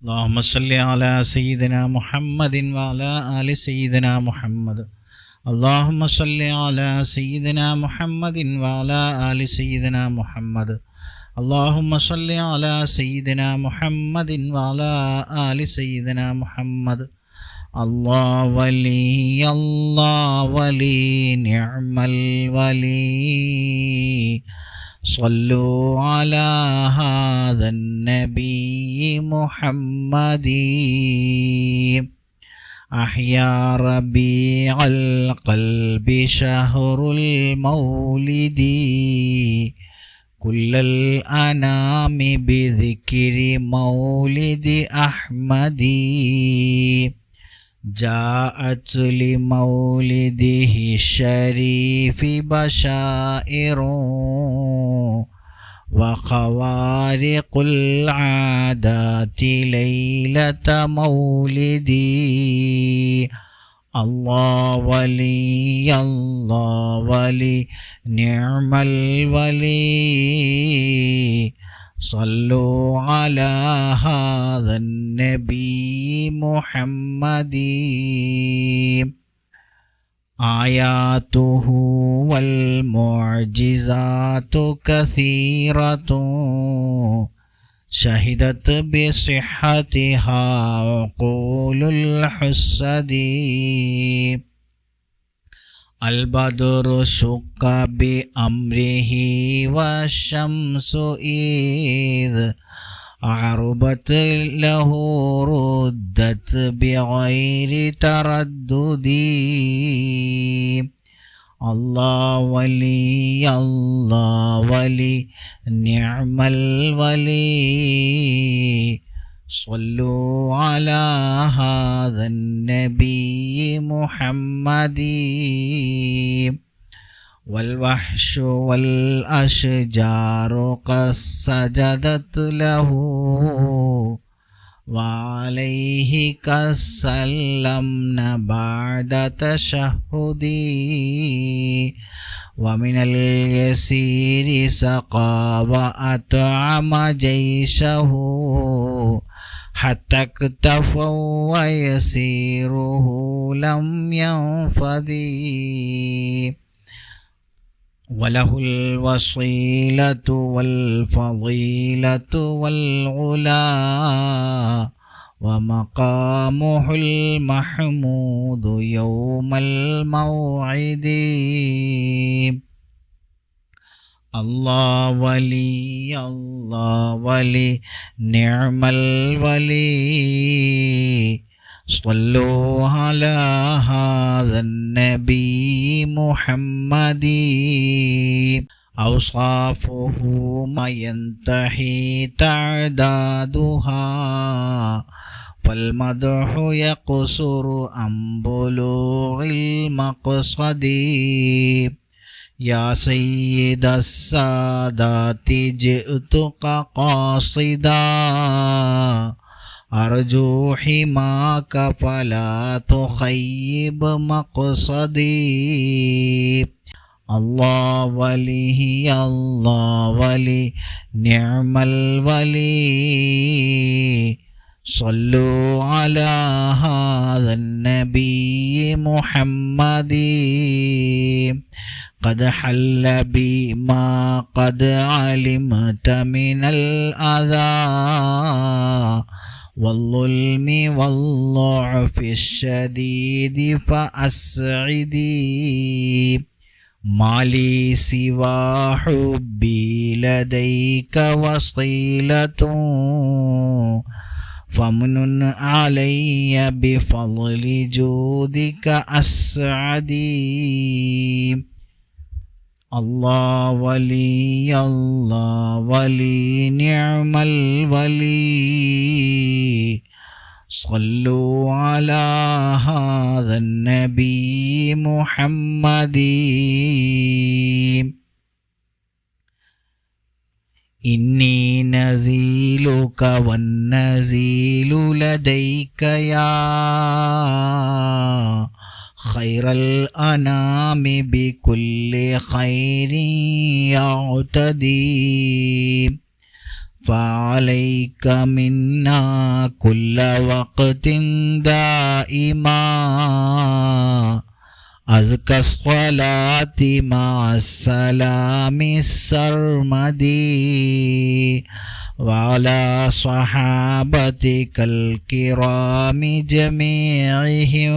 اللهم صل على سيدنا محمد وعلى آل سيدنا محمد. اللهم صل على سيدنا محمد وعلى آل سيدنا محمد. اللهم صل على سيدنا محمد وعلى آل سيدنا محمد. الله ولي الله ولي نعم الولي. صلوا على هذا النبي محمد. أحيا ربيع القلب شهر المولد. كل الأنام بذكر مولد أحمد. جاءت لمولده الشريف بشائر. وخوارق العادات ليلة مولدي. الله ولي الله ولي نعم الولي. صلوا على هذا النبي محمد. آياته والمعجزات كثيرة. شهدت بصحتها عقول الحسد. البدر شق بأمره والشمس إذ عربت له ردت بغير تردد. الله ولي الله ولي نعم الولي. صلوا على هذا النبي محمد. والوحش والأشجار قد سجدت له وعليه قد سلمنا بعد تشهدي ومن اليسير سقى وأطعم جيشه حتى اكتفوا ويسيره لم ينفذي. وله الوصيلة والفضيلة والعلا ومقامه المحمود يوم الموعد. الله ولي الله ولي نعم الولي. صلوا على هذا النبي محمد. أوصافه ما ينتهي تعدادها فالمدح يقصر عن بلوغ المقصد. يا سيد السادات جئتك قاصدا. أرجو حماك فلا تخيب مقصدي. الله ولي الله ولي نعم الولي. صلوا على هذا النبي محمد. قد حل بما قد علمت من الأذى. والظلم والضعف الشديد فأسعدي. ما لي سوى حبي لديك وصيلة. فمن علي بفضل جودك أسعدي. الله ولي الله ولي نعم الولي. صلوا على هذا النبي محمد. إني نزيلك والنزيل لديك يا خير الأنام بكل خير يعتدي. فعليك منا كل وقت دائما. أزكى الصلاة مع السلام السرمدي. وعلى صحابتك الكرام جميعهم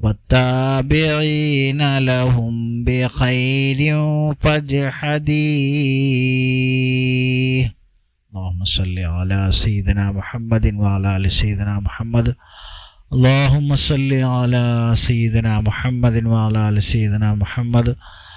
والتابعين لهم بخير فاجحدي اللهم صل على سيدنا محمد وعلى آل سيدنا محمد. اللهم صل على سيدنا محمد وعلى آل سيدنا محمد.